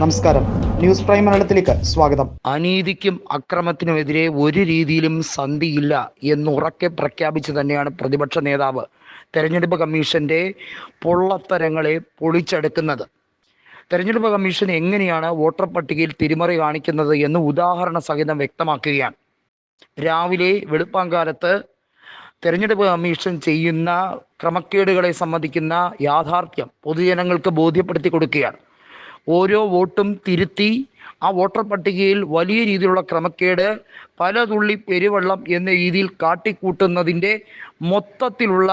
നമസ്കാരം. News prime മലയാളത്തിലേക്ക് സ്വാഗതം. അനീതിക്കും അക്രമത്തിനുമെതിരെ ഒരു രീതിയിലും സന്ധിയില്ല എന്ന് ഉറക്കെ പ്രഖ്യാപിച്ചു തന്നെയാണ് പ്രതിപക്ഷ നേതാവ് തെരഞ്ഞെടുപ്പ് കമ്മീഷന്റെ പൊള്ളത്തരങ്ങളെ പൊളിച്ചെടുക്കുന്നത്. തെരഞ്ഞെടുപ്പ് കമ്മീഷൻ എങ്ങനെയാണ് വോട്ടർ പട്ടികയിൽ തിരിമറി കാണിക്കുന്നത് എന്ന് ഉദാഹരണ സഹിതം വ്യക്തമാക്കുകയാണ്. രാവിലെ വെളുപ്പാങ്കാലത്ത് തെരഞ്ഞെടുപ്പ് കമ്മീഷൻ ചെയ്യുന്ന ക്രമക്കേടുകളെ സംബന്ധിക്കുന്ന യാഥാർത്ഥ്യം പൊതുജനങ്ങൾക്ക് ബോധ്യപ്പെടുത്തി കൊടുക്കുകയാണ്. ഓരോ വോട്ടും തിരുത്തി ആ വോട്ടർ പട്ടികയിൽ വലിയ രീതിയിലുള്ള ക്രമക്കേട് പല തുള്ളി പെരുവെള്ളം എന്ന രീതിയിൽ കാട്ടിക്കൂട്ടുന്നതിന്റെ മൊത്തത്തിലുള്ള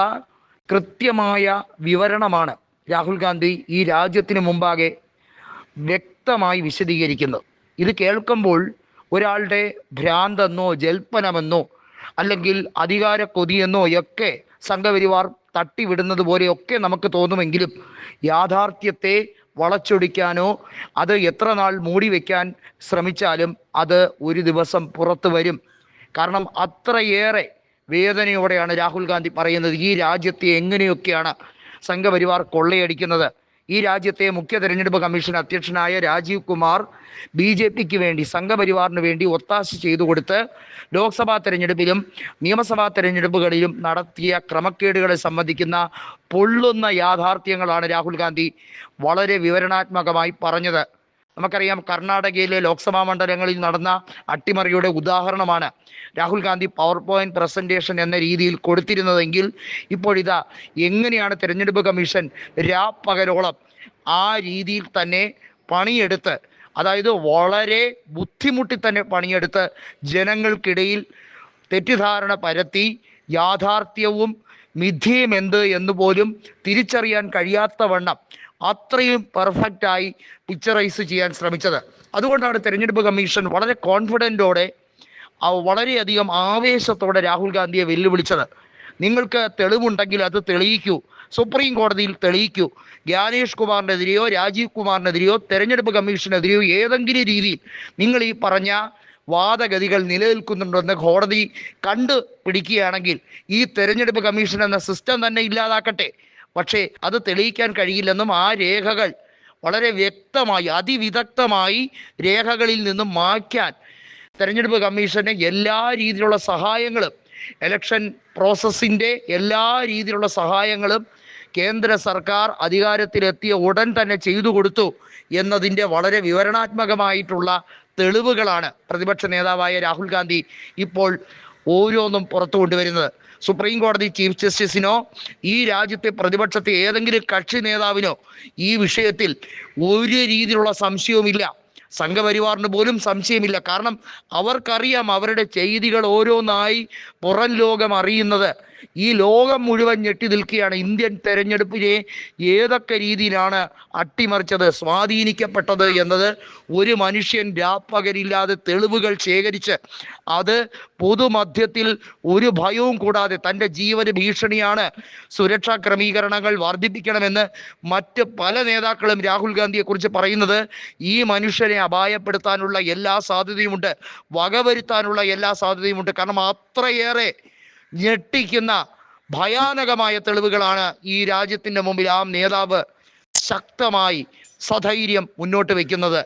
കൃത്യമായ വിവരണമാണ് രാഹുൽ ഗാന്ധി ഈ രാജ്യത്തിന് മുമ്പാകെ വ്യക്തമായി വിശദീകരിക്കുന്നത്. ഇത് കേൾക്കുമ്പോൾ ഒരാളുടെ ഭ്രാന്തെന്നോ ജൽപ്പനമെന്നോ അല്ലെങ്കിൽ അധികാര കൊതിയെന്നോ ഒക്കെ സംഘപരിവാർ തട്ടിവിടുന്നത് പോലെയൊക്കെ നമുക്ക് തോന്നുമെങ്കിലും യാഥാർത്ഥ്യത്തെ വളച്ചൊടിക്കാനോ അത് എത്ര നാൾ മൂടി വയ്ക്കാൻ ശ്രമിച്ചാലും അത് ഒരു ദിവസം പുറത്തു വരും. കാരണം അത്രയേറെ വേദനയോടെയാണ് രാഹുൽ ഗാന്ധി പറയുന്നത് ഈ രാജ്യത്തെ എങ്ങനെയൊക്കെയാണ് സംഘപരിവാർ കൊള്ളയടിക്കുന്നത്. ഈ രാജ്യത്തെ മുഖ്യ തെരഞ്ഞെടുപ്പ് കമ്മീഷൻ അധ്യക്ഷനായ രാജീവ് കുമാർ ബി ജെ പിക്ക് വേണ്ടി സംഘപരിവാറിന് വേണ്ടി ഒത്താശ ചെയ്തു കൊടുത്ത് ലോക്സഭാ തെരഞ്ഞെടുപ്പിലും നിയമസഭാ തെരഞ്ഞെടുപ്പുകളിലും നടത്തിയ ക്രമക്കേടുകളെ സംബന്ധിക്കുന്ന പൊള്ളുന്ന യാഥാർത്ഥ്യങ്ങളാണ് രാഹുൽ ഗാന്ധി വളരെ വിവരണാത്മകമായി പറഞ്ഞത്. നമുക്കറിയാം കർണാടകയിലെ ലോക്സഭാ മണ്ഡലങ്ങളിൽ നടന്ന അട്ടിമറിയുടെ ഉദാഹരണമാണ് Rahul Gandhi power point presentation എന്ന രീതിയിൽ കൊടുത്തിരുന്നതെങ്കിൽ ഇപ്പോഴിതാ എങ്ങനെയാണ് തിരഞ്ഞെടുപ്പ് കമ്മീഷൻ രാപ്പകലോളം ആ രീതിയിൽ തന്നെ പണിയെടുത്ത് അതായത് വളരെ ബുദ്ധിമുട്ടി തന്നെ പണിയെടുത്ത് ജനങ്ങൾക്കിടയിൽ തെറ്റിദ്ധാരണ പരത്തി യാഥാർത്ഥ്യവും മിഥ്യയും എന്ത് എന്ന് പോലും തിരിച്ചറിയാൻ കഴിയാത്ത വണ്ണം അത്രയും പെർഫെക്റ്റായി പിക്ചറൈസ് ചെയ്യാൻ ശ്രമിച്ചത്. അതുകൊണ്ടാണ് തെരഞ്ഞെടുപ്പ് കമ്മീഷൻ വളരെ കോൺഫിഡന്റോടെ വളരെയധികം ആവേശത്തോടെ രാഹുൽ ഗാന്ധിയെ വെല്ലുവിളിച്ചത്. നിങ്ങൾക്ക് തെളിവുണ്ടെങ്കിൽ അത് തെളിയിക്കൂ. സുപ്രീം കോടതിയിൽ തെളിയിക്കൂ. ജ്ഞാനേഷ് കുമാറിനെതിരെയോ രാജീവ് കുമാറിനെതിരെയോ തെരഞ്ഞെടുപ്പ് കമ്മീഷനെതിരെയോ ഏതെങ്കിലും രീതിയിൽ നിങ്ങൾ ഈ പറഞ്ഞ വാദഗതികൾ നിലനിൽക്കുന്നുണ്ടെന്ന് കോടതി കണ്ടു പിടിക്കുകയാണെങ്കിൽ ഈ തെരഞ്ഞെടുപ്പ് കമ്മീഷൻ എന്ന സിസ്റ്റം തന്നെ ഇല്ലാതാക്കട്ടെ. പക്ഷേ അത് തെളിയിക്കാൻ കഴിയില്ലെന്നും ആ രേഖകൾ വളരെ വ്യക്തമായി അതിവിദഗ്ധമായി രേഖകളിൽ നിന്നും മായ്ക്കാൻ തെരഞ്ഞെടുപ്പ് കമ്മീഷന് എല്ലാ രീതിയിലുള്ള സഹായങ്ങളും ഇലക്ഷൻ പ്രോസസ്സിന്റെ എല്ലാ രീതിയിലുള്ള സഹായങ്ങളും കേന്ദ്ര സർക്കാർ അധികാരത്തിലെത്തിയ ഉടൻ തന്നെ ചെയ്തു കൊടുത്തു എന്നതിന്റെ വളരെ വിവരണാത്മകമായിട്ടുള്ള തെളിവുകളാണ് പ്രതിപക്ഷ നേതാവായ രാഹുൽ ഗാന്ധി ഇപ്പോൾ ഓരോന്നും പുറത്തു കൊണ്ടുവരുന്നത്. സുപ്രീം കോടതി ചീഫ് ജസ്റ്റിസിനോ ഈ രാജ്യത്തെ പ്രതിപക്ഷത്തെ ഏതെങ്കിലും കക്ഷി നേതാവിനോ ഈ വിഷയത്തിൽ ഒരു രീതിയിലുള്ള സംശയവുമില്ല. സംഘപരിവാറിന് പോലും സംശയമില്ല. കാരണം അവർക്കറിയാം അവരുടെ ചെയ്തികൾ ഓരോന്നായി പുറം ലോകം അറിയുന്നത്. ഈ ലോകം മുഴുവൻ ഞെട്ടി നിൽക്കുകയാണ്. ഇന്ത്യൻ തെരഞ്ഞെടുപ്പിനെ ഏതൊക്കെ രീതിയിലാണ് അട്ടിമറിച്ചത് സ്വാധീനിക്കപ്പെട്ടത് എന്നത് ഒരു മനുഷ്യൻ രാപ്പകരില്ലാതെ തെളിവുകൾ ശേഖരിച്ച് അത് പൊതുമധ്യത്തിൽ ഒരു ഭയവും കൂടാതെ തന്റെ ജീവന് ഭീഷണിയാണ് സുരക്ഷാ ക്രമീകരണങ്ങൾ വർദ്ധിപ്പിക്കണമെന്ന് മറ്റ് പല നേതാക്കളും രാഹുൽ ഗാന്ധിയെക്കുറിച്ച് പറയുന്നത് ഈ മനുഷ്യനെ അപായപ്പെടുത്താനുള്ള എല്ലാ സാധ്യതയുമുണ്ട് വകവരുത്താനുള്ള എല്ലാ സാധ്യതയുമുണ്ട്. കാരണം അത്രയേറെ ഞെട്ടിക്കുന്ന ഭയാനകമായ തെളിവുകളാണ് ഈ രാജ്യത്തിന്റെ മുമ്പിൽ ആ നേതാവ് ശക്തമായി സധൈര്യം മുന്നോട്ട് വയ്ക്കുന്നത്.